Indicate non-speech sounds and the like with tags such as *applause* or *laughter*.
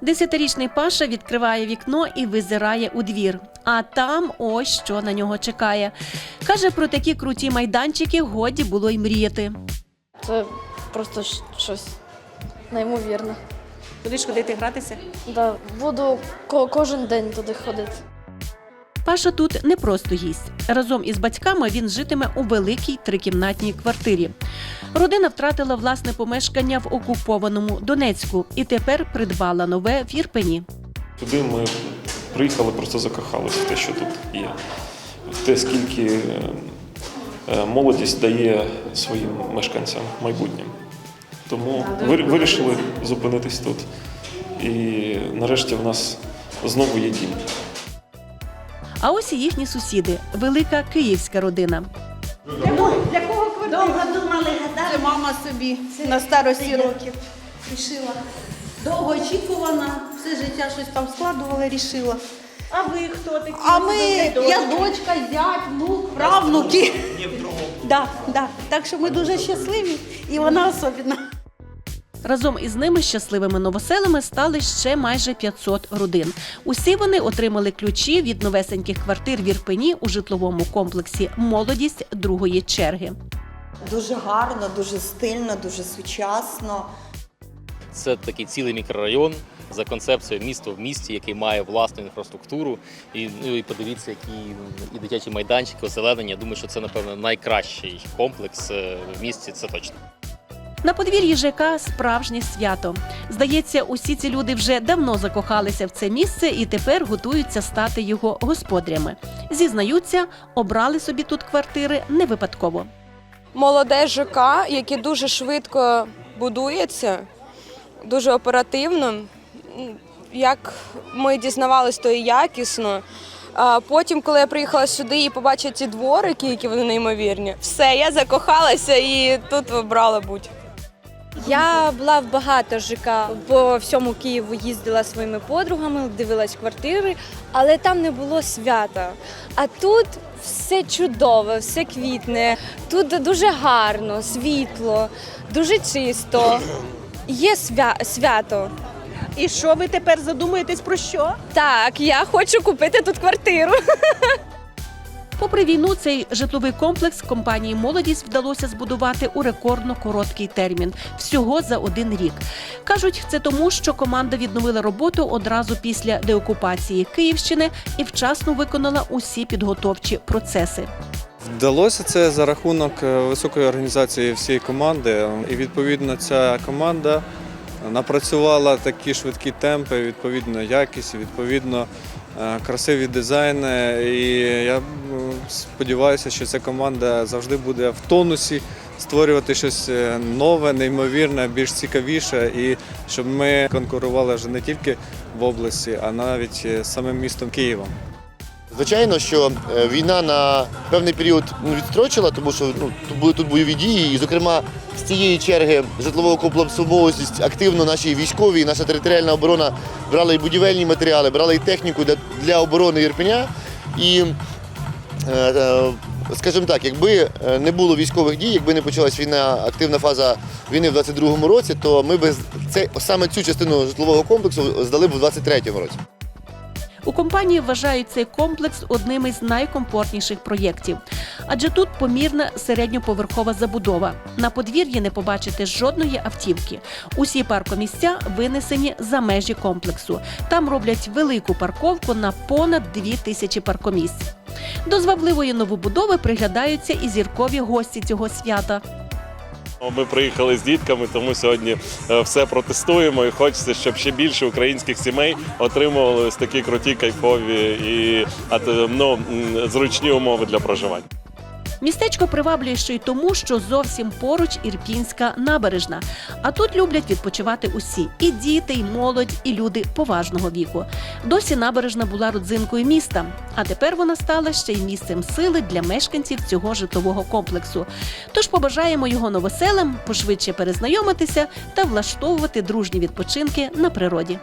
Десятирічний Паша відкриває вікно і визирає у двір. А там ось що на нього чекає. Каже, про такі круті майданчики годі було й мріяти. Це просто щось неймовірне. Будеш ходити гратися? Да, буду ко- кожен день туди ходити. Паша тут не просто гість. Разом із батьками він житиме у великій трикімнатній квартирі. Родина втратила власне помешкання в окупованому Донецьку і тепер придбала нове в Ірпені. Туди ми приїхали, просто закохалися в те, що тут є. В те, скільки е, молодість дає своїм мешканцям майбутнім. Тому вирішили зупинитись тут. І нарешті в нас знову є дім. А ось і їхні сусіди велика київська родина. Для кого квартира? Довго думали, гадали, мама собі на старості років рішила. Довго очікувана, все життя щось там складувала, рішила. А ви хто такі? А ми, я дочка, зять, внук, правнуки. Да, да. Так що ми дуже щасливі, і вона особливо. Разом із ними щасливими новоселами стали ще майже 500 родин. Усі вони отримали ключі від новесеньких квартир в Ірпені у житловому комплексі Молодість другої черги. Дуже гарно, дуже стильно, дуже сучасно. Це такий цілий мікрорайон за концепцією місто в місті, який має власну інфраструктуру. І, ну, і подивіться, які і дитячі майданчики, озеленення. Я думаю, що це, напевно, найкращий комплекс е, в місті, це точно. На подвір'ї ЖК справжнє свято. Здається, усі ці люди вже давно закохалися в це місце і тепер готуються стати його господарями. Зізнаються, обрали собі тут квартири не випадково. молоде ЖК, яке дуже швидко будується, дуже оперативно. Як ми дізнавалися, то і якісно. А потім, коли я приїхала сюди і побачила ці дворики, які вони неймовірні, все, я закохалася і тут вибрала будь. Я була в багато ЖК по всьому Києву їздила своїми подругами, дивилась квартири, але там не було свята. А тут все чудово, все квітне. Тут дуже гарно, світло, дуже чисто. Є свя- свято. І що ви тепер задумуєтесь про що? Так, я хочу купити тут квартиру. *laughs* Попри війну, цей житловий комплекс компанії Молодість вдалося збудувати у рекордно короткий термін всього за один рік. кажуть, це тому, що команда відновила роботу одразу після деокупації Київщини і вчасно виконала усі підготовчі процеси. Вдалося це за рахунок е, високої організації всієї команди. І відповідно ця команда напрацювала такі швидкі темпи, відповідно якість, відповідно красиві дизайни. І я сподіваюся, що ця команда завжди буде в тонусі створювати щось е, нове, неймовірне, більш цікавіше, і щоб ми конкурували вже не тільки в області, а навіть е, самим містом Києвом. Звичайно, що е, війна на певний період ну, відстрочила, тому що ну, були тут бойові дії, і, зокрема, з цієї черги житлового комплексу «Молодість» активно наші військові, і наша територіальна оборона брали і будівельні матеріали, брали і техніку для, для оборони Ірпеня. І, е, е, скажімо так, якби не було військових дій, якби не почалась війна, активна фаза війни в 22-му році, то ми б це, саме цю частину житлового комплексу здали б у 23-му році. У компанії вважають цей комплекс одним із найкомфортніших проєктів, адже тут помірна середньоповерхова забудова. На подвір'ї не побачите жодної автівки. Усі паркомісця винесені за межі комплексу. Там роблять велику парковку на понад дві тисячі паркомісць. До звабливої новобудови приглядаються і зіркові гості цього свята. Ми приїхали з дітками, тому сьогодні е, все протестуємо і хочеться, щоб ще більше українських сімей отримували ось такі круті, кайфові і ну, зручні умови для проживання. Містечко приваблює ще й тому, що зовсім поруч Ірпінська набережна. А тут люблять відпочивати усі і діти, і молодь, і люди поважного віку. Досі набережна була родзинкою міста, а тепер вона стала ще й місцем сили для мешканців цього житлового комплексу. Тож побажаємо його новоселам пошвидше перезнайомитися та влаштовувати дружні відпочинки на природі.